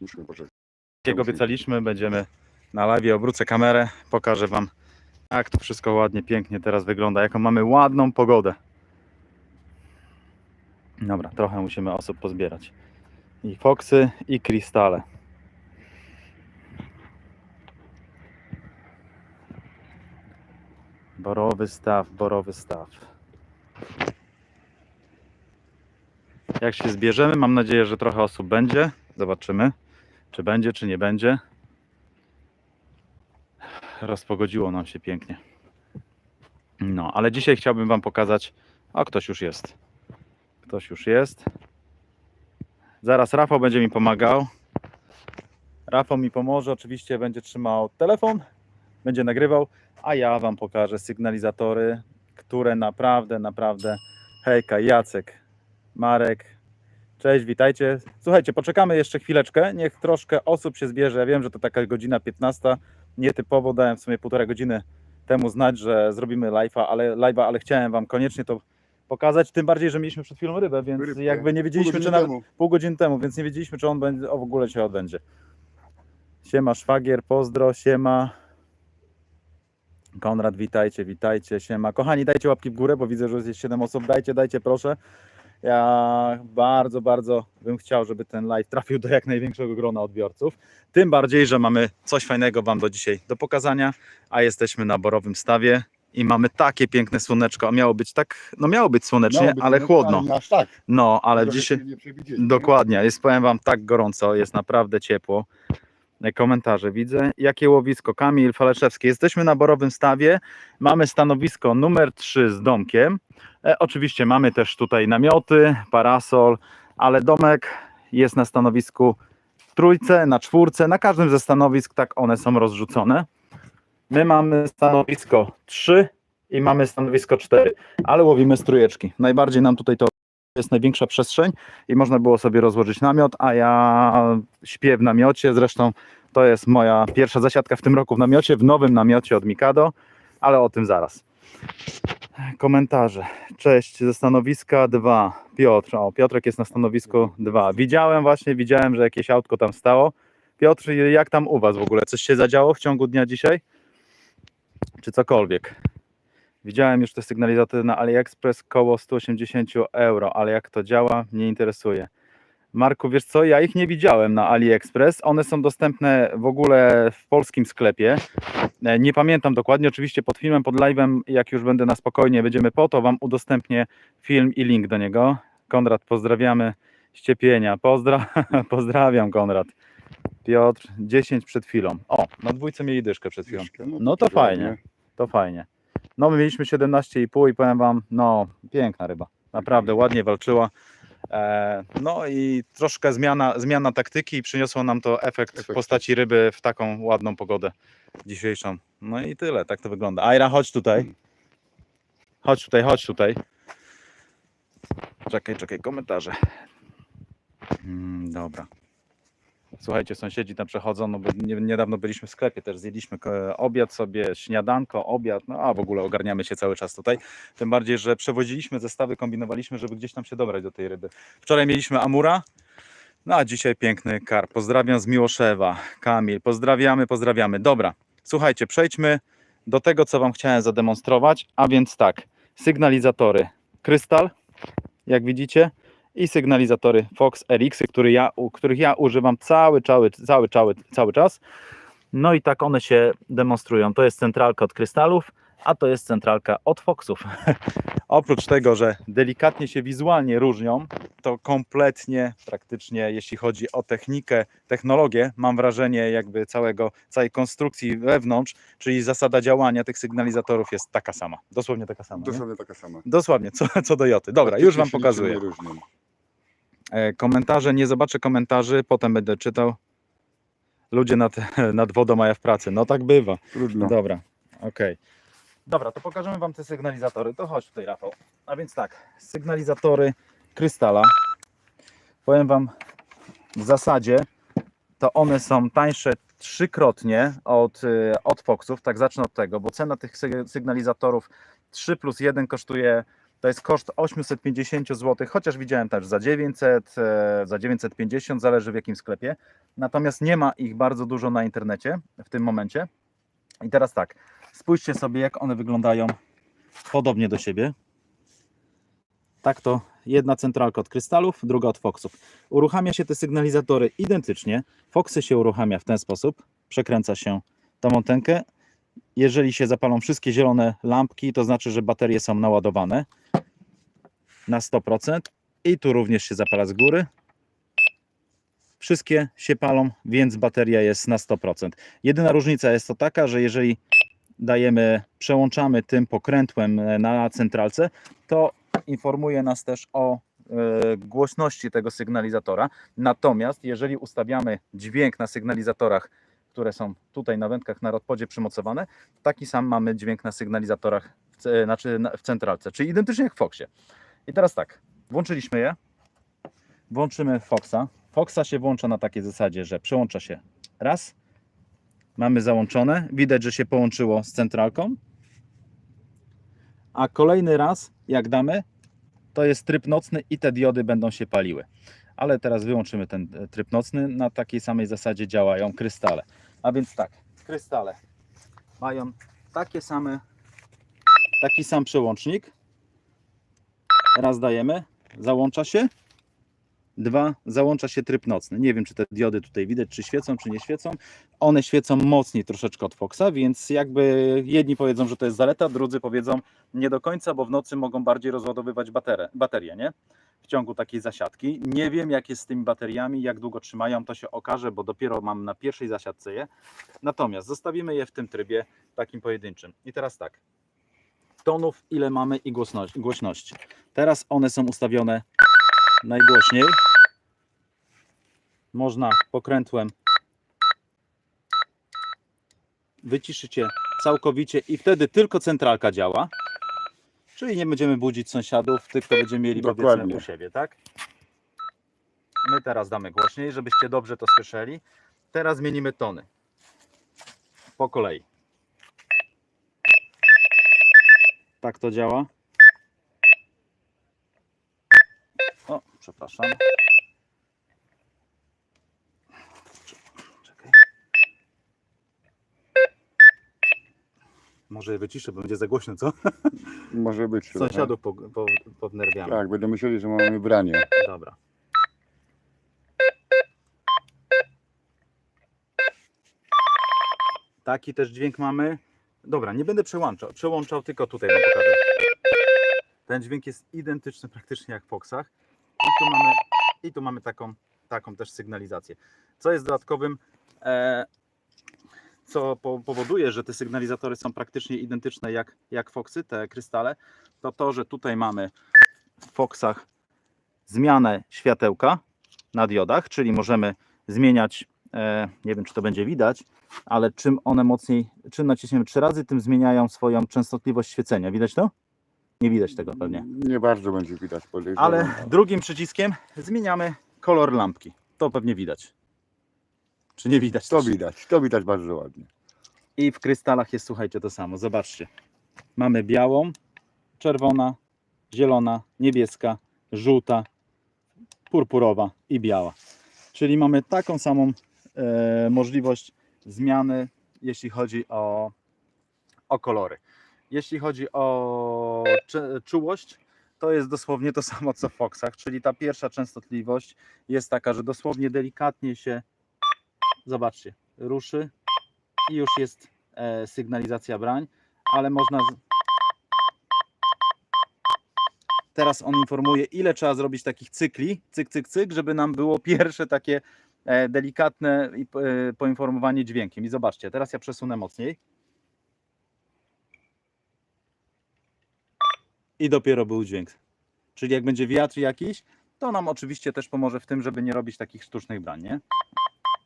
Musimy poczekać. Jak obiecaliśmy, będziemy na live, obrócę kamerę, pokażę Wam, jak to wszystko ładnie, pięknie teraz wygląda, jaką mamy ładną pogodę. Dobra, trochę musimy osób pozbierać. I foksy, i krystale. Borowy staw, borowy staw. Jak się zbierzemy, mam nadzieję, że trochę osób będzie. Zobaczymy, czy będzie, czy nie będzie. Rozpogodziło nam się pięknie. No, ale dzisiaj chciałbym Wam pokazać. O, ktoś już jest. Ktoś już jest. Zaraz Rafał będzie mi pomagał. Rafał mi pomoże, oczywiście będzie trzymał telefon, będzie nagrywał, a ja Wam pokażę sygnalizatory, które naprawdę, naprawdę. Hejka, Jacek, Marek. Cześć, witajcie. Słuchajcie, poczekamy jeszcze chwileczkę. Niech troszkę osób się zbierze. Ja wiem, że to taka godzina 15. Nietypowo dałem w sumie półtorej godziny temu znać, że zrobimy live'a, ale, live'a, ale chciałem Wam koniecznie to pokazać. Tym bardziej, że mieliśmy przed chwilą rybę, więc Rybkę. jakby nie wiedzieliśmy, czy nawet temu. pół godziny temu, więc nie wiedzieliśmy, czy on będzie, o, w ogóle się odbędzie. Siema szwagier, pozdro, siema. Konrad, witajcie, witajcie, siema. Kochani, dajcie łapki w górę, bo widzę, że jest 7 osób. Dajcie, dajcie, proszę. Ja bardzo, bardzo bym chciał, żeby ten live trafił do jak największego grona odbiorców. Tym bardziej, że mamy coś fajnego Wam do dzisiaj do pokazania, a jesteśmy na Borowym Stawie i mamy takie piękne słoneczko. Miało być tak, no miało być słonecznie, Miało być ale chłodno. Aż tak. No, ale Trochę dzisiaj... Dokładnie, jest powiem Wam tak gorąco, jest naprawdę ciepło. Komentarze widzę. Jakie łowisko? Kamil Faleczewski. Jesteśmy na Borowym Stawie. Mamy stanowisko numer 3 z domkiem. E, oczywiście mamy też tutaj namioty, parasol, ale domek jest na stanowisku w trójce, na czwórce. Na każdym ze stanowisk tak one są rozrzucone. My mamy stanowisko 3 i mamy stanowisko 4, ale łowimy strujeczki. Najbardziej nam tutaj to jest największa przestrzeń i można było sobie rozłożyć namiot, a ja śpię w namiocie. Zresztą to jest moja pierwsza zasiadka w tym roku w namiocie, w nowym namiocie od Mikado, ale o tym zaraz. Komentarze. Cześć, ze stanowiska 2. Piotr, o Piotrek jest na stanowisku 2. Widziałem właśnie, widziałem, że jakieś autko tam stało. Piotr, jak tam u Was w ogóle? Coś się zadziało w ciągu dnia dzisiaj? Czy cokolwiek? Widziałem już te sygnalizatory na AliExpress koło 180 euro, ale jak to działa, mnie interesuje. Marku, wiesz co, ja ich nie widziałem na AliExpress. One są dostępne w ogóle w polskim sklepie. E, Nie pamiętam dokładnie, oczywiście pod filmem, pod live'em, jak już będę na spokojnie, będziemy po to, wam udostępnię film i link do niego. Konrad, pozdrawiamy ściepienia. Pozdra pozdrawiam, Konrad. Piotr, 10 przed chwilą. O, na dwójce mieli dyszkę przed chwilą. Troszkę, No to fajnie. To fajnie. No my mieliśmy 17,5 i powiem wam, no piękna ryba. Naprawdę ładnie walczyła. E, no i troszkę zmiana, zmiana taktyki przyniosło nam to efekt w Efekt. postaci ryby w taką ładną pogodę dzisiejszą. No i tyle, tak to wygląda. Ajra, chodź tutaj. Chodź tutaj, chodź tutaj. Czekaj, czekaj, komentarze. Mm, dobra. Słuchajcie, sąsiedzi tam przechodzą, no bo nie, niedawno byliśmy w sklepie, też zjedliśmy ko- obiad sobie, śniadanko, obiad, no a w ogóle ogarniamy się cały czas tutaj. Tym bardziej, że przewoziliśmy zestawy, kombinowaliśmy, żeby gdzieś tam się dobrać do tej ryby. Wczoraj mieliśmy amura, no a dzisiaj piękny karp. Pozdrawiam z Miłoszewa, Kamil, pozdrawiamy, pozdrawiamy. Dobra, słuchajcie, przejdźmy do tego, co Wam chciałem zademonstrować, a więc tak, sygnalizatory Krystal, jak widzicie, i sygnalizatory Fox RX, który ja, których ja używam cały, cały, cały, cały, cały czas. No i tak one się demonstrują. To jest centralka od krystalów, a to jest centralka od Foxów. Oprócz tego, że delikatnie się wizualnie różnią, to kompletnie praktycznie, jeśli chodzi o technikę, technologię, mam wrażenie jakby całego, całej konstrukcji wewnątrz, czyli zasada działania tych sygnalizatorów jest taka sama. Dosłownie taka sama. nie? Dosłownie taka sama. Dosłownie, co, co do Joty. Dobra, już Wam pokazuję. nie różnią. E, Komentarze, nie zobaczę komentarzy, potem będę czytał. Ludzie nad, nad wodą, a ja w pracy. No tak bywa. Trudno. Dobra, okej. Dobra, to pokażemy Wam te sygnalizatory. To chodź tutaj, Rafał. A więc tak, sygnalizatory Krystala. Powiem Wam w zasadzie, to one są tańsze trzykrotnie od, y, od Foxów. Tak zacznę od tego, bo cena tych syg- sygnalizatorów 3 plus 1 kosztuje To jest koszt 850 zł, chociaż widziałem też za 900, e, za 950, zależy w jakim sklepie. Natomiast nie ma ich bardzo dużo na internecie w tym momencie. I teraz tak, spójrzcie sobie, jak one wyglądają podobnie do siebie. Tak to jedna centralka od krystalów, druga od Foxów. Uruchamia się te sygnalizatory identycznie. Foxy się uruchamia w ten sposób. Przekręca się tą antenkę. Jeżeli się zapalą wszystkie zielone lampki, to znaczy, że baterie są naładowane na 100%. I tu również się zapala z góry. Wszystkie się palą, więc bateria jest na 100%. Jedyna różnica jest to taka, że jeżeli dajemy, przełączamy tym pokrętłem e, na centralce, to informuje nas też o e, głośności tego sygnalizatora. Natomiast jeżeli ustawiamy dźwięk na sygnalizatorach, które są tutaj na wędkach na rodpodzie przymocowane, taki sam mamy dźwięk na sygnalizatorach w, znaczy na- w centralce, czyli identycznie jak w Foxie. I teraz tak, włączyliśmy je, włączymy Foxa. Foxa się włącza na takiej zasadzie, że przełącza się raz, mamy załączone, widać, że się połączyło z centralką, a kolejny raz, jak damy, to jest tryb nocny i te diody będą się paliły. Ale teraz wyłączymy ten e, tryb nocny. Na takiej samej zasadzie działają krystale. A więc tak, krystale mają takie same, taki sam przełącznik. Raz dajemy, załącza się. Dwa, załącza się tryb nocny. Nie wiem, czy te diody tutaj widać, czy świecą, czy nie świecą. One świecą mocniej troszeczkę od Foxa, więc jakby jedni powiedzą, że to jest zaleta, drudzy powiedzą nie do końca, bo w nocy mogą bardziej rozładowywać baterię, baterię nie? W ciągu takiej zasiadki. Nie wiem, jak jest z tymi bateriami, jak długo trzymają, to się okaże, bo dopiero mam na pierwszej zasiadce je. Natomiast zostawimy je w tym trybie takim pojedynczym. I teraz tak. Tonów, ile mamy i głośności. Teraz one są ustawione najgłośniej. Można pokrętłem wyciszyć je całkowicie i wtedy tylko centralka działa. Czyli nie będziemy budzić sąsiadów, tych, kto będziemy mieli powiedzmy Dokładnie. u siebie, tak? My teraz damy głośniej, żebyście dobrze to słyszeli. Teraz zmienimy tony. Po kolei. Tak to działa. O, przepraszam. Może je wyciszę, bo będzie za głośno, co? Może być. Sąsiadów po, po, pownerwiamy. Tak, będą myśleli, że mamy branie. Dobra. Taki też dźwięk mamy. Dobra, nie będę przełączał, przełączał tylko tutaj wam pokażę. Ten dźwięk jest identyczny praktycznie jak w Foxach. I tu mamy, i tu mamy taką, taką też sygnalizację. Co jest dodatkowym, e, co po, powoduje, że te sygnalizatory są praktycznie identyczne jak, jak Foxy, te krystale, to to, że tutaj mamy w Foxach zmianę światełka na diodach, czyli możemy zmieniać, e, nie wiem czy to będzie widać, ale czym one mocniej, czym naciśniemy trzy razy, tym zmieniają swoją częstotliwość świecenia. Widać to? Nie widać tego pewnie. Nie bardzo będzie widać podejrzewam. Ale drugim przyciskiem zmieniamy kolor lampki. To pewnie widać. Czy nie widać? To widać, to widać bardzo ładnie. I w krystalach jest, słuchajcie, to samo. Zobaczcie. Mamy białą, czerwona, zielona, niebieska, żółta, purpurowa i biała. Czyli mamy taką samą e, możliwość zmiany, jeśli chodzi o, o kolory. Jeśli chodzi o czułość, to jest dosłownie to samo co w Foxach, czyli ta pierwsza częstotliwość jest taka, że dosłownie delikatnie się, zobaczcie, ruszy i już jest e, sygnalizacja brań, ale można. Teraz on informuje, ile trzeba zrobić takich cykli, cyk, cyk, cyk, żeby nam było pierwsze takie e, delikatne e, poinformowanie dźwiękiem. I zobaczcie, teraz ja przesunę mocniej. I dopiero był dźwięk. Czyli jak będzie wiatr jakiś, to nam oczywiście też pomoże w tym, żeby nie robić takich sztucznych brań, nie?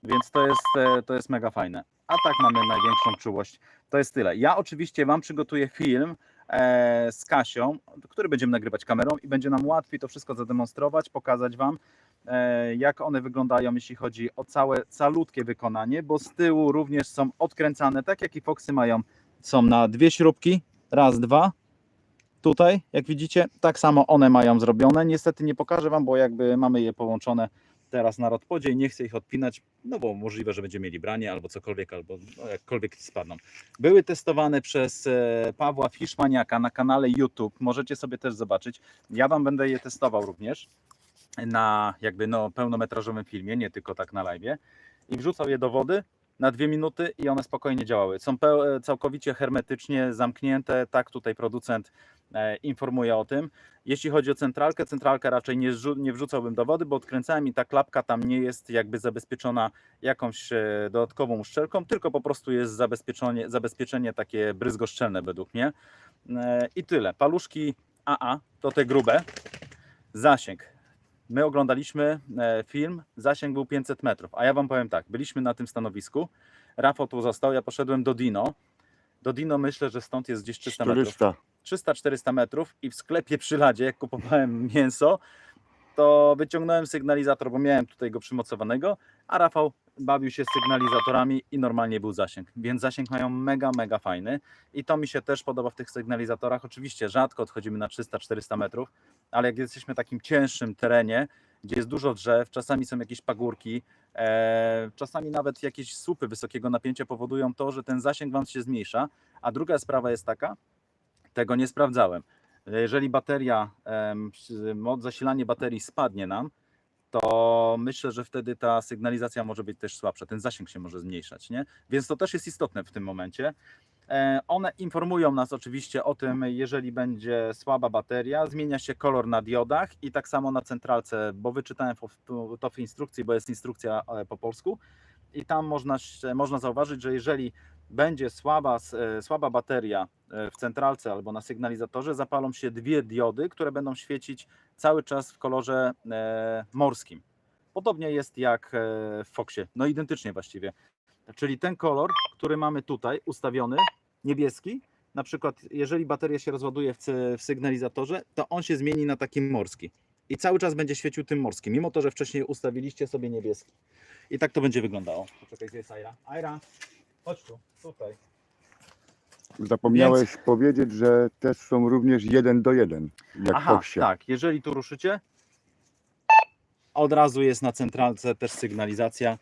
Więc to jest, e, to jest mega fajne. A tak mamy największą czułość. To jest tyle. Ja oczywiście Wam przygotuję film e, z Kasią, który będziemy nagrywać kamerą i będzie nam łatwiej to wszystko zademonstrować, pokazać Wam, e, jak one wyglądają, jeśli chodzi o całe, calutkie wykonanie, bo z tyłu również są odkręcane, tak jak i Foxy mają, są na dwie śrubki, raz, dwa Tutaj, jak widzicie, tak samo one mają zrobione. Niestety nie pokażę Wam, bo jakby mamy je połączone teraz na rodpodzie i nie chcę ich odpinać, no bo możliwe, że będziemy mieli branie albo cokolwiek, albo no, jakkolwiek spadną. Były testowane przez e, Pawła Fiszmaniaka na kanale YouTube. Możecie sobie też zobaczyć. Ja Wam będę je testował również na jakby no pełnometrażowym filmie, nie tylko tak na live. I wrzucał je do wody na dwie minuty i one spokojnie działały. Są całkowicie hermetycznie zamknięte, tak tutaj producent e, informuje o tym. Jeśli chodzi o centralkę, centralkę raczej nie, nie wrzucałbym do wody, bo odkręcałem i ta klapka tam nie jest jakby zabezpieczona jakąś e, dodatkową uszczelką, tylko po prostu jest zabezpieczenie, zabezpieczenie takie bryzgoszczelne według mnie. E, I tyle. Paluszki AA to te grube. Zasięg. My oglądaliśmy e, film, zasięg był 500 metrów, a ja Wam powiem tak, byliśmy na tym stanowisku, Rafał tu został, ja poszedłem do Dino, do Dino myślę, że stąd jest gdzieś 300 metrów. 400. 300-400 metrów i w sklepie przy ladzie, jak kupowałem mięso, to wyciągnąłem sygnalizator, bo miałem tutaj go przymocowanego, a Rafał bawił się sygnalizatorami i normalnie był zasięg. Więc zasięg mają mega, mega fajny i to mi się też podoba w tych sygnalizatorach. Oczywiście rzadko odchodzimy na 300-400 metrów, ale jak jesteśmy w takim cięższym terenie, gdzie jest dużo drzew, czasami są jakieś pagórki, e, czasami nawet jakieś słupy wysokiego napięcia powodują to, że ten zasięg Wam się zmniejsza. A druga sprawa jest taka, tego nie sprawdzałem. Jeżeli bateria, moc zasilanie baterii spadnie nam, to myślę, że wtedy ta sygnalizacja może być też słabsza, ten zasięg się może zmniejszać, nie? Więc to też jest istotne w tym momencie. E, One informują nas oczywiście o tym, jeżeli będzie słaba bateria, zmienia się kolor na diodach i tak samo na centralce, bo wyczytałem to w instrukcji, bo jest instrukcja e, po polsku i tam można, można zauważyć, że jeżeli będzie słaba, e, słaba bateria e, w centralce albo na sygnalizatorze, zapalą się dwie diody, które będą świecić cały czas w kolorze e, morskim. Podobnie jest jak w Foxie, no identycznie właściwie. Czyli ten kolor, który mamy tutaj ustawiony, niebieski, na przykład jeżeli bateria się rozładuje w sygnalizatorze, to on się zmieni na taki morski. I cały czas będzie świecił tym morskim, mimo to, że wcześniej ustawiliście sobie niebieski. I tak to będzie wyglądało. Poczekaj, gdzie jest Aira? Aira, chodź tu, tutaj. Zapomniałeś powiedzieć, że też są również jeden do jeden, jak Aha, tak, jeżeli tu ruszycie, od razu jest na centralce też sygnalizacja.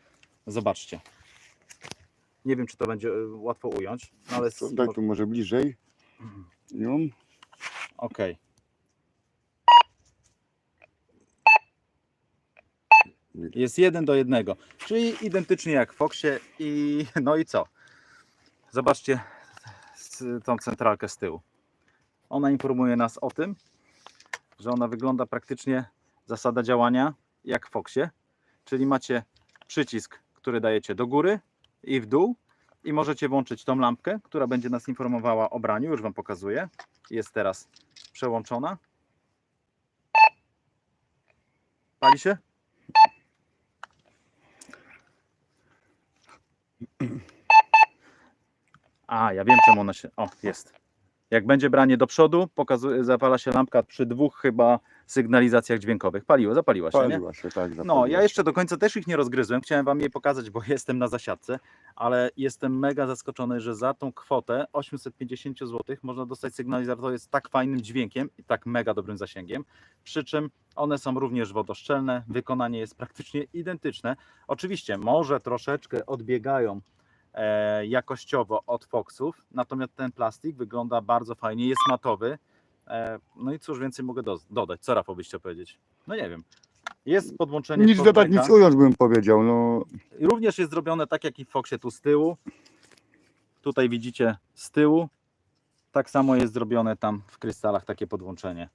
Zobaczcie. Nie wiem, czy to będzie e, łatwo ująć, no ale Daj tu może bliżej ją. okej. Jest jeden do jednego, czyli identycznie jak w Foxie i no i co? Zobaczcie tą centralkę z tyłu. Ona informuje nas o tym, że ona wygląda praktycznie zasada działania jak w Foxie, czyli macie przycisk, który dajecie do góry i w dół i możecie włączyć tą lampkę, która będzie nas informowała o braniu, już Wam pokazuję. Jest teraz przełączona. Pali się? A, ja wiem czemu ona się. O, jest. Jak będzie branie do przodu, pokazuje, zapala się lampka przy dwóch chyba sygnalizacjach dźwiękowych. Paliło, zapaliła się, nie? Paliła się, tak. No, zapaliła ja się. jeszcze do końca też ich nie rozgryzłem. Chciałem Wam je pokazać, bo jestem na zasiadce, ale jestem mega zaskoczony, że za tą kwotę 850 zł można dostać sygnalizator z tak fajnym dźwiękiem i tak mega dobrym zasięgiem. Przy czym one są również wodoszczelne, wykonanie jest praktycznie identyczne. Oczywiście, może troszeczkę odbiegają e, jakościowo od Foxów, natomiast ten plastik wygląda bardzo fajnie, jest matowy. E, no i cóż więcej mogę do, dodać? Co Rafał byś chciał powiedzieć? No nie wiem. Jest podłączenie Nic dodać, nic ująć bym powiedział. No, Również jest zrobione tak jak i w Foxie tu z tyłu. Tutaj widzicie z tyłu. Tak samo jest zrobione tam w krystalach takie podłączenie.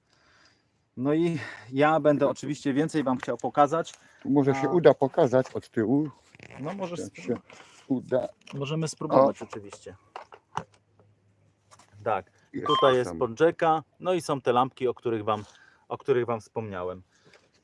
No i ja będę oczywiście więcej Wam chciał pokazać. może się A. uda pokazać od tyłu. No może się uda. możemy spróbować oczywiście. Tak, Jest tutaj jest samo. podrzeka, no i są te lampki, o których Wam, o których wam wspomniałem.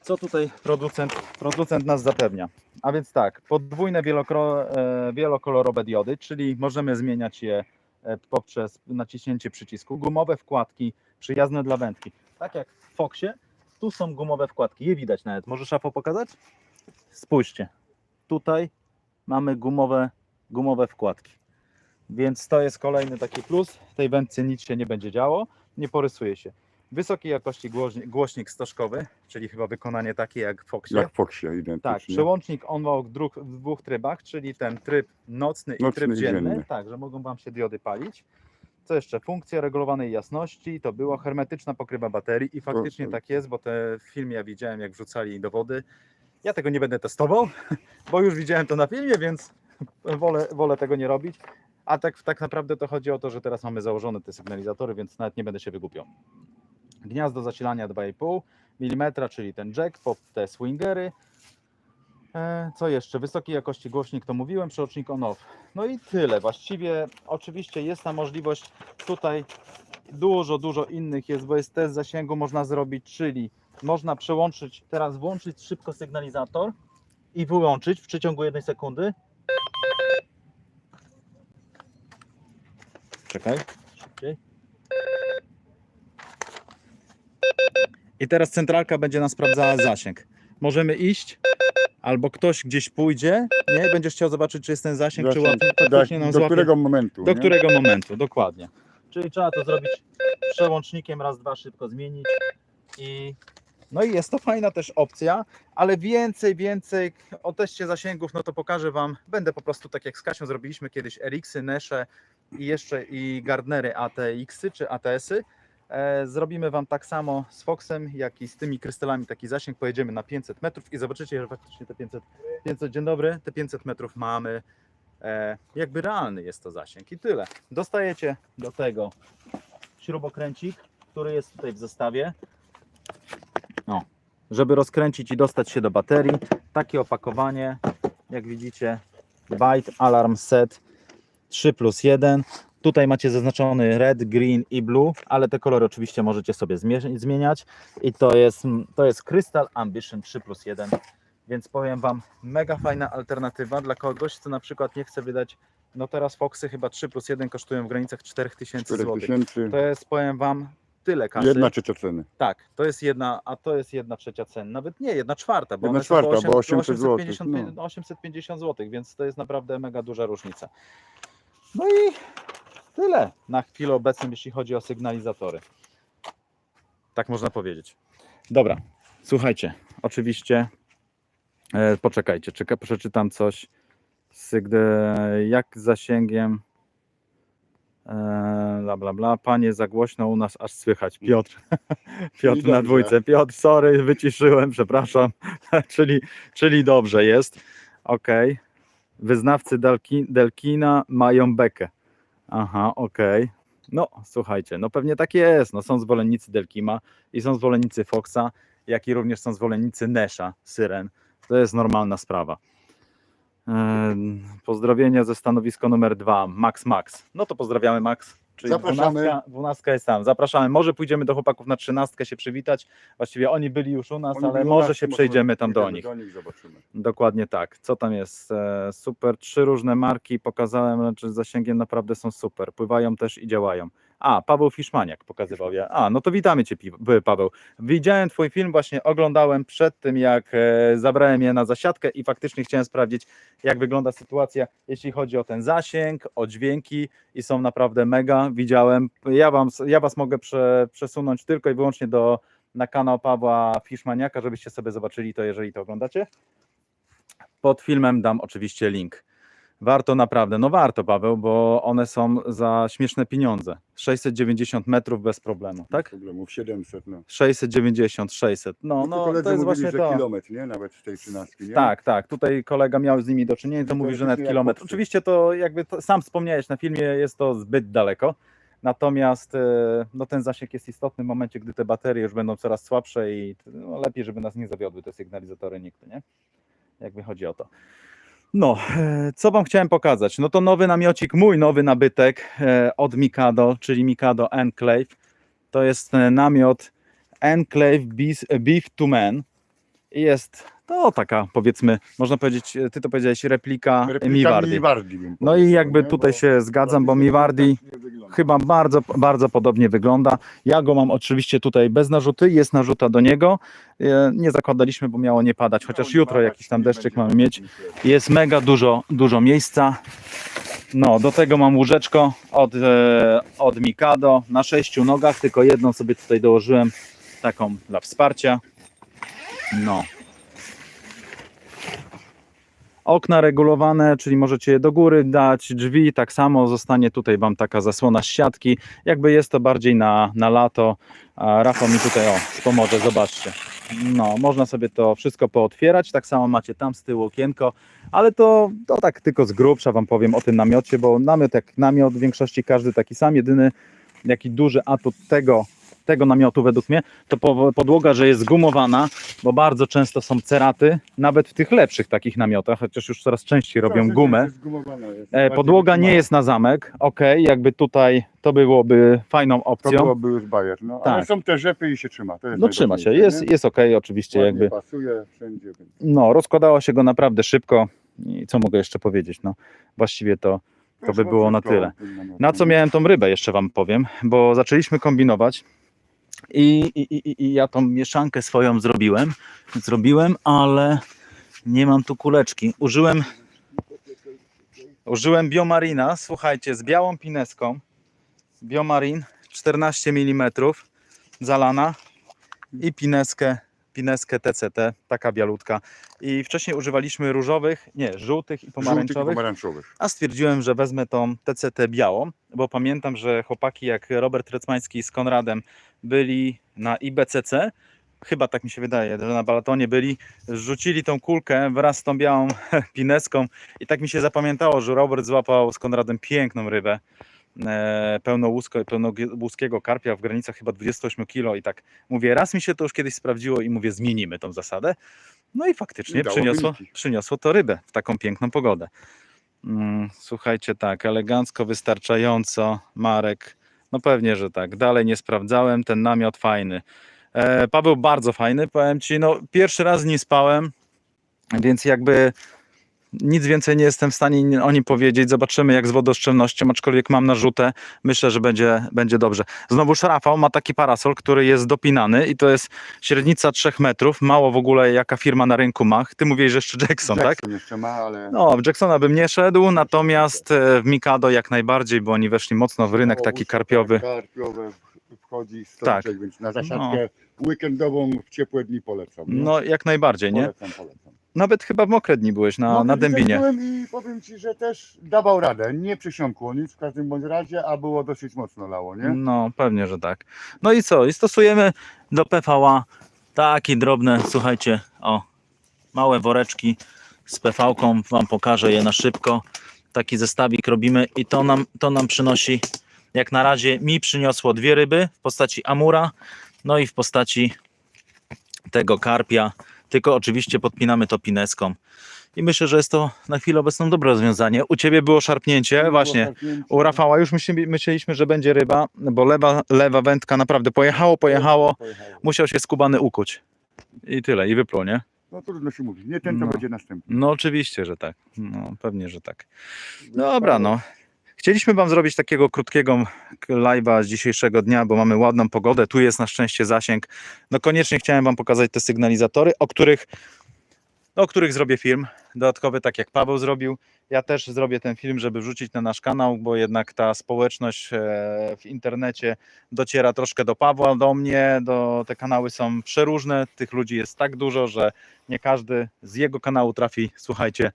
Co tutaj producent, producent nas zapewnia? A więc tak, podwójne wielokro, e, wielokolorowe diody, czyli możemy zmieniać je e, poprzez naciśnięcie przycisku. Gumowe wkładki przyjazne dla wędki. Tak jak w Foxie, tu są gumowe wkładki, je widać nawet. Może szafo pokazać? Spójrzcie, tutaj mamy gumowe, gumowe wkładki. Więc to jest kolejny taki plus. W tej wędce nic się nie będzie działo. nie porysuje się. Wysokiej jakości głośnik, głośnik stożkowy, czyli chyba wykonanie takie jak w Foxie. Jak w Foxie Tak, identycznie. przełącznik on w dwóch, w dwóch trybach, czyli ten tryb nocny i Nocny tryb i dzienny, dzienny. tak, że mogą Wam się diody palić. Co jeszcze? Funkcja regulowanej jasności, to była hermetyczna pokrywa baterii i faktycznie tak jest, bo te w filmie ja widziałem jak wrzucali do wody. Ja tego nie będę testował, bo już widziałem to na filmie, więc wolę, wolę tego nie robić. A tak, tak naprawdę to chodzi o to, że teraz mamy założone te sygnalizatory, więc nawet nie będę się wygłupiał. Gniazdo zasilania 2,5 mm, czyli ten jack te swingery. E, Co jeszcze? Wysokiej jakości głośnik, to mówiłem, przełącznik on-off. No i tyle. Właściwie oczywiście jest ta możliwość tutaj dużo, dużo innych jest, bo jest test zasięgu można zrobić, czyli można przełączyć, teraz włączyć szybko sygnalizator i wyłączyć w przeciągu jednej sekundy. Czekaj, szybciej. I teraz centralka będzie nam sprawdzała zasięg. Możemy iść, albo ktoś gdzieś pójdzie, nie? Będziesz chciał zobaczyć, czy jest ten zasięg, czy Zasięg, łapie, do, faktycznie nam do złapie. którego momentu? Do nie? którego momentu, dokładnie. Czyli trzeba to zrobić przełącznikiem, raz, dwa, szybko zmienić i no i jest to fajna też opcja, ale więcej, więcej o teście zasięgów, no to pokażę Wam, będę po prostu tak jak z Kasią zrobiliśmy kiedyś RX-y, Nesze i jeszcze i Gardnery ATX-y czy ATS-y. E, zrobimy Wam tak samo z Foxem, jak i z tymi krystalami taki zasięg, pojedziemy na 500 metrów i zobaczycie, że faktycznie te 500, 500 dzień dobry, te 500 metrów mamy e, jakby realny jest to zasięg i tyle. Dostajecie do tego śrubokręcik, który jest tutaj w zestawie. O, żeby rozkręcić i dostać się do baterii, takie opakowanie, jak widzicie, Byte Alarm Set 3 plus 1. Tutaj macie zaznaczony red, green i blue, ale te kolory oczywiście możecie sobie zmie- zmieniać. I to jest, to jest Crystal Ambition 3 plus 1 więc powiem Wam, mega fajna alternatywa dla kogoś, kto na przykład nie chce wydać, no teraz Foxy chyba 3 plus 1 kosztują w granicach 4000 zł. 4000, To jest, powiem Wam, tyle kasy. jedna trzecia ceny. Tak, to jest jedna, a to jest jedna trzecia cen, nawet nie, jedna czwarta, bo Jedna czwarta, bo 800 zł, 850, 850 zł, więc to jest naprawdę mega duża różnica. No i tyle na chwilę obecną, jeśli chodzi o sygnalizatory. Tak można powiedzieć. Dobra, słuchajcie, oczywiście, e, poczekajcie, czeka, przeczytam coś. Sygde, jak z zasięgiem, bla bla bla, panie za głośno u nas aż słychać. Piotr, Piotr na dwójce. Piotr, sorry, wyciszyłem, przepraszam. czyli, czyli dobrze jest. Okej. Wyznawcy Delki, Delkina mają bekę. Aha, okej. No, słuchajcie, no pewnie tak jest. No, są zwolennicy Delkima i są zwolennicy Foxa, jak i również są zwolennicy Nesha, Syren. To jest normalna sprawa. Em, Pozdrowienia ze stanowisko numer dwa, Max Max. No to pozdrawiamy Max. Czyli Zapraszamy. 12, 12 jest tam. Zapraszamy. Może pójdziemy do chłopaków na 13 się przywitać. Właściwie oni byli już u nas, Oni ale może nas, się przejdziemy tam do nich. Do nich zobaczymy. Dokładnie tak. Co tam jest? E, Super. Trzy różne marki pokazałem, znaczy z zasięgiem naprawdę są super. Pływają też i działają. A, Paweł Fiszmaniak pokazywał je. A, no to witamy Cię, Paweł. Widziałem Twój film, właśnie oglądałem przed tym, jak e, zabrałem je na zasiadkę i faktycznie chciałem sprawdzić, jak wygląda sytuacja, jeśli chodzi o ten zasięg, o dźwięki i są naprawdę mega. Widziałem. Ja, wam, ja Was mogę prze, przesunąć tylko i wyłącznie do, na kanał Pawła Fiszmaniaka, żebyście sobie zobaczyli to, jeżeli to oglądacie. Pod filmem dam oczywiście link. Warto naprawdę, no warto Paweł, bo one są za śmieszne pieniądze. 690 metrów bez problemu, tak? Problemów 700, no. 690, 600. No, tu no koledzy to jest mówili, właśnie że to. kilometr, nie? Nawet z tej 13, nie? Tak, tak. Tutaj kolega miał z nimi do czynienia, to No to mówi, że nawet kilometr. Oczywiście to jakby to, sam wspomniałeś na filmie, jest to zbyt daleko. Natomiast e, no, ten zasięg jest istotny w momencie, gdy te baterie już będą coraz słabsze i no, lepiej, żeby nas nie zawiodły te sygnalizatory nigdy, nie? Jakby chodzi o to. No, e, co Wam chciałem pokazać? No to nowy namiocik, mój nowy nabytek e, od Mikado, czyli Mikado Enclave. To jest e, namiot Enclave Beef, Beef to Man. Jest to taka, powiedzmy, można powiedzieć, ty to powiedziałeś, replika, Replika Miwardi. Miwardi bym No i jakby tutaj się zgadzam, bo Miwardi tak chyba bardzo, bardzo podobnie wygląda. Ja go mam oczywiście tutaj bez narzuty, jest narzuta do niego. E, Nie zakładaliśmy, bo miało nie padać, chociaż No, jutro jakiś tam deszczyk mamy mieć. Jest mega dużo, dużo miejsca. No, do tego mam łóżeczko od, e, od Mikado na sześciu nogach, tylko jedną sobie tutaj dołożyłem, taką dla wsparcia. No. Okna regulowane, czyli możecie je do góry dać, drzwi tak samo, zostanie tutaj Wam taka zasłona z siatki. Jakby jest to bardziej na, na lato. Rafał mi tutaj o, pomoże, zobaczcie. No, można sobie to wszystko pootwierać, tak samo macie tam z tyłu okienko, ale to, to tak tylko z grubsza Wam powiem o tym namiocie, bo namiot jak namiot, w większości każdy taki sam, jedyny jaki duży atut tego, tego namiotu według mnie, to po- podłoga, że jest gumowana, bo bardzo często są ceraty, nawet w tych lepszych takich namiotach, chociaż już coraz częściej robią gumę. jest zgumowana, jest. E, Podłoga nie jest na zamek, ok, jakby tutaj to byłoby fajną To opcją. byłoby już bajer, no. Ale Tak. są te rzepy i się trzyma. To No trzyma się, jest, nie? jest ok, oczywiście Ładnie jakby. pasuje wszędzie. No, rozkładało się go naprawdę szybko i co mogę jeszcze powiedzieć, no właściwie to To by było na tyle. Na co miałem tą rybę, jeszcze Wam powiem, bo zaczęliśmy kombinować i, i, i, ja tą mieszankę swoją zrobiłem, zrobiłem, ale nie mam tu kuleczki. Użyłem, użyłem biomarina, słuchajcie, z białą pineską, biomarin 14 mm zalana i pineskę, pineskę TCT, taka bialutka. I wcześniej używaliśmy różowych, nie, żółtych i Żółtych i pomarańczowych. pomarańczowych. A stwierdziłem, że wezmę tą TCT białą, bo pamiętam, że chłopaki jak Robert Recmański z Konradem byli na IBCC, chyba tak mi się wydaje, że na balatonie byli, rzucili tą kulkę wraz z tą białą pineską i tak mi się zapamiętało, że Robert złapał z Konradem piękną rybę, pełnołusko, pełnołuskiego karpia w granicach chyba 28 kg i tak mówię, raz mi się to już kiedyś sprawdziło i mówię, zmienimy tą zasadę. No i faktycznie I przyniosło, wyniki. przyniosło to rybę w taką piękną pogodę. Mm, Słuchajcie, tak, elegancko, wystarczająco, Marek. No pewnie, że tak. Dalej nie sprawdzałem, ten namiot fajny. E, Paweł bardzo fajny, powiem Ci, no pierwszy raz z nim spałem, więc jakby nic więcej nie jestem w stanie o nim powiedzieć. Zobaczymy jak z wodoszczelnością, aczkolwiek mam narzutę. Myślę, że będzie, będzie dobrze. Znowu Rafał ma taki parasol, który jest dopinany i to jest średnica 3 metrów. Mało w ogóle jaka firma na rynku ma. Ty mówisz, że jeszcze Jackson, tak? Jackson jeszcze ma, ale... No, w Jacksona bym nie szedł, natomiast e, w Mikado jak najbardziej, bo oni weszli mocno w rynek taki karpiowy. tak, Karpiowe wchodzi Tak. tak. więc na zasiadkę weekendową w ciepłe dni polecam. nie? No, jak najbardziej, nie? Polecam, polecam. Nawet chyba w mokre dni byłeś na, No, na Dębinie. byłem I powiem Ci, że też dawał radę. Nie przysiąkło nic w każdym bądź razie, a było dosyć mocno lało, nie? No, pewnie, że tak. No i co? I stosujemy do PVA takie drobne, słuchajcie, o, małe woreczki z PV-ką. Wam pokażę je na szybko. Taki zestawik robimy i to nam, to nam przynosi, jak na razie mi przyniosło dwie ryby w postaci amura, no i w postaci tego karpia, tylko oczywiście podpinamy to pineską. I myślę, że jest to na chwilę obecną dobre rozwiązanie. U Ciebie było szarpnięcie, Było właśnie. szarpnięcie. U Rafała już myśli, myśleliśmy, że będzie ryba, bo lewa, lewa wędka naprawdę pojechało, pojechało, Pojechało. musiał się skubany ukuć. I tyle, i wypluł, nie? No trudno się mówić. Nie ten to No. będzie następny. No oczywiście, że tak. No pewnie, że tak. Dobra, no. Chcieliśmy Wam zrobić takiego krótkiego live'a z dzisiejszego dnia, bo mamy ładną pogodę. Tu jest na szczęście zasięg. No koniecznie chciałem Wam pokazać te sygnalizatory, o których, o których zrobię film. Dodatkowy, tak jak Paweł zrobił. Ja też zrobię ten film, żeby wrzucić na nasz kanał, bo jednak ta społeczność e, w internecie dociera troszkę do Pawła, do mnie. Do, te kanały są przeróżne. Tych ludzi jest tak dużo, że nie każdy z jego kanału trafi, słuchajcie,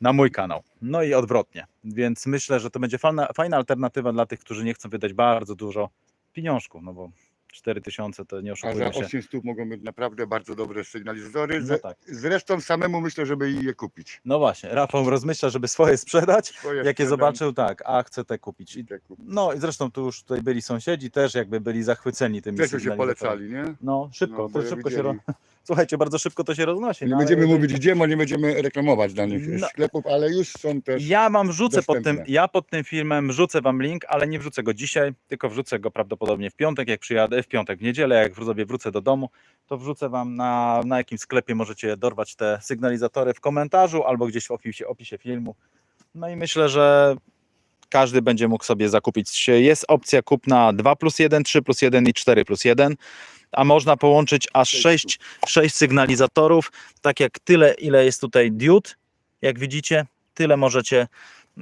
na mój kanał. No i odwrotnie. Więc myślę, że to będzie fajna, fajna alternatywa dla tych, którzy nie chcą wydać bardzo dużo pieniążków, no bo 4000 to nie A za oszukujmy się. 8 stóp mogą być naprawdę bardzo dobre sygnalizatory. No Z, tak. Zresztą samemu myślę, żeby je kupić. No właśnie, Rafał rozmyśla, żeby swoje sprzedać. Swoje Jak je sprzedam zobaczył, tak, a chcę te kupić. I, te no i zresztą tu już tutaj byli sąsiedzi, też jakby byli zachwyceni tymi Też już się sygnalizatorami. polecali, nie? No szybko, No, bo to ja szybko się widzieli. Słuchajcie, bardzo szybko to się roznosi. Nie no, ale będziemy jeżeli- mówić gdzie, bo nie będziemy reklamować danych No. sklepów, ale już są też. Ja wam wrzucę pod tym, dostępne. ja pod tym filmem wrzucę wam link, ale nie wrzucę go dzisiaj, tylko wrzucę go prawdopodobnie w piątek, jak przyjadę, w piątek, w niedzielę, jak sobie wrócę do domu, to wrzucę wam na, na jakim sklepie możecie dorwać te sygnalizatory w komentarzu albo gdzieś w opisie, opisie filmu. No i myślę, że każdy będzie mógł sobie zakupić. Jest opcja kupna 2 plus 1, 3 plus 1 i 4 plus 1, a można połączyć aż Sześć 6, 6 sygnalizatorów, tak jak tyle, ile jest tutaj diod, jak widzicie, tyle możecie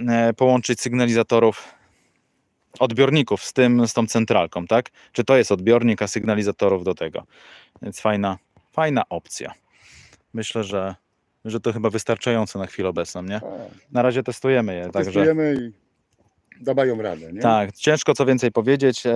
e, połączyć sygnalizatorów odbiorników z tym, z tą centralką, tak? Czy to jest odbiornik, a sygnalizatorów do tego. Więc fajna, fajna opcja. Myślę, że, że to chyba wystarczająco na chwilę obecną, nie? Tak. Na razie testujemy je, także Testujemy i dawają radę, nie? tak, ciężko co więcej powiedzieć, e,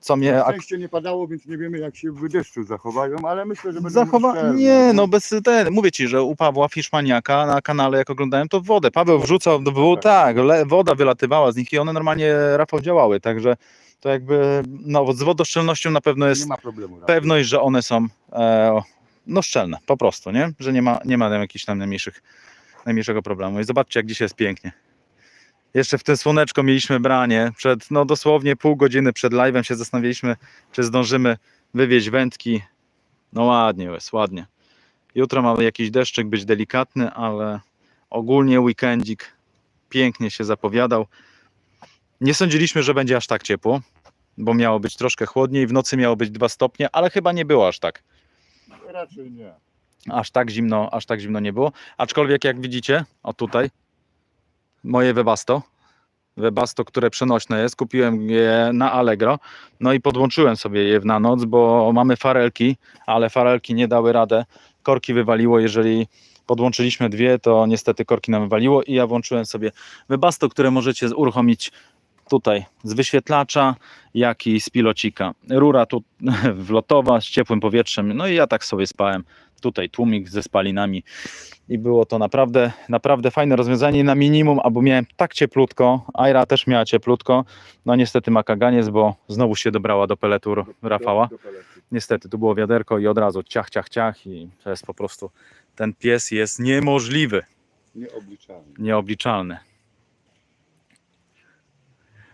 co mnie Na ak- szczęście nie padało, więc nie wiemy jak się w deszczu zachowają, ale myślę, że będą Zachowa... szczelne, Nie, no bez ten. Mówię ci, że u Pawła Fiszmaniaka na kanale, jak oglądałem, to wodę. Paweł wrzucał, było tak, le, woda wylatywała z nich i one normalnie Rafał działały, także to jakby no, z wodoszczelnością na pewno jest Nie ma problemu. raczej. pewność, że one są e, no szczelne, po prostu, nie? Że nie ma, nie ma tam jakichś tam najmniejszych, najmniejszego problemu. I zobaczcie, jak dzisiaj jest pięknie. Jeszcze w tym słoneczko mieliśmy branie. Przed, no dosłownie pół godziny przed live'em się zastanawialiśmy, czy zdążymy wywieźć wędki. No ładnie jest, ładnie. Jutro mamy jakiś deszczyk, być delikatny, ale ogólnie weekendzik pięknie się zapowiadał. Nie sądziliśmy, że będzie aż tak ciepło, bo miało być troszkę chłodniej. W nocy miało być 2 stopnie, ale chyba nie było aż tak. Raczej nie. Aż tak zimno, aż tak zimno nie było. Aczkolwiek jak widzicie, o tutaj, moje Webasto, Webasto, które przenośne jest, kupiłem je na Allegro, no i podłączyłem sobie je na noc, bo mamy farelki, ale farelki nie dały radę, korki wywaliło, jeżeli podłączyliśmy dwie, to niestety korki nam wywaliło i ja włączyłem sobie Webasto, które możecie uruchomić tutaj z wyświetlacza, jak i z pilocika. Rura tu wlotowa z ciepłym powietrzem, no i ja tak sobie spałem tutaj tłumik ze spalinami i było to naprawdę, naprawdę fajne rozwiązanie na minimum, albo miałem tak cieplutko, Aira też miała cieplutko, no niestety ma kaganiec, bo znowu się dobrała do peletu Do- Rafała. Niestety, tu było wiaderko i od razu ciach, ciach, ciach i to jest po prostu, ten pies jest niemożliwy, Nieobliczalny. nieobliczalny.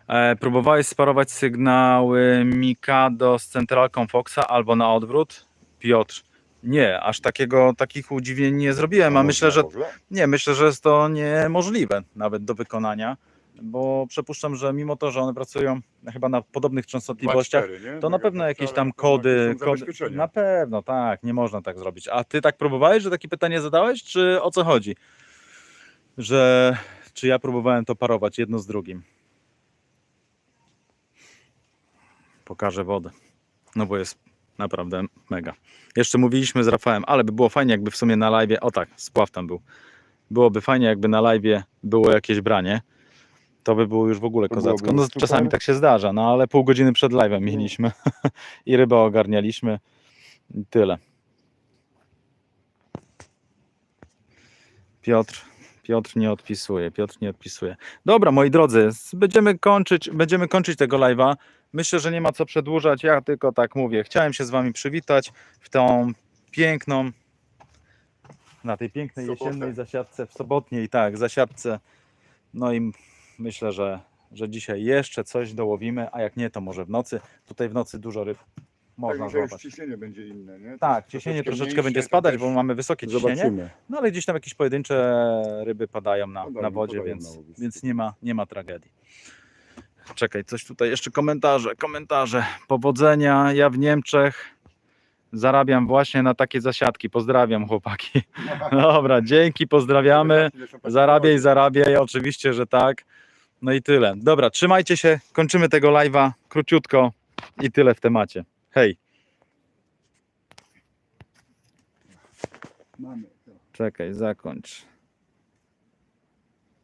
E, próbowałeś sparować sygnały Mikado z centralką Foxa albo na odwrót? Piotr, nie, aż takiego, takich udziwnień nie zrobiłem, a A myślę, że nie, myślę, że jest to niemożliwe nawet do wykonania, bo przypuszczam, że mimo to, że one pracują chyba na podobnych częstotliwościach, 2,4, nie? to na pewno jakieś ale tam kody, jakieś kody. Na pewno, tak, nie można tak zrobić. A ty tak próbowałeś, że takie pytanie zadałeś, czy o co chodzi? Że czy ja próbowałem to parować jedno z drugim? Pokażę wodę. No bo jest naprawdę mega. Jeszcze mówiliśmy z Rafałem, ale by było fajnie, jakby w sumie na live, o tak, spław tam był. Byłoby fajnie, jakby na live było jakieś branie. To by było już w ogóle kozacko. No, czasami tak się zdarza, no ale pół godziny przed live'em mieliśmy i rybę ogarnialiśmy. I tyle. Piotr, Piotr nie odpisuje, Piotr nie odpisuje. Dobra, moi drodzy, będziemy kończyć, będziemy kończyć tego live'a. Myślę, że nie ma co przedłużać. Ja tylko tak mówię. Chciałem się z wami przywitać w tą piękną, na tej pięknej Sobotę. jesiennej zasiadce, w sobotniej, tak, zasiadce. No i myślę, że, że dzisiaj jeszcze coś dołowimy, a jak nie, to może w nocy. Tutaj w nocy dużo ryb można Tak, złapać. ciśnienie będzie inne, nie? Tak, ciśnienie troszeczkę będzie spadać, bo mamy wysokie ciśnienie. Zobaczymy. No ale gdzieś tam jakieś pojedyncze ryby padają na, Padają, na wodzie, więc, na więc nie, ma, nie ma tragedii. Czekaj, coś tutaj jeszcze komentarze, komentarze. Powodzenia, ja w Niemczech zarabiam właśnie na takie zasiadki. Pozdrawiam chłopaki. Dobra, dzięki, pozdrawiamy. Zarabiaj, zarabiaj, oczywiście, że tak. No i tyle. Dobra, trzymajcie się, kończymy tego live'a króciutko i tyle w temacie. Hej, Mamy. czekaj, zakończ.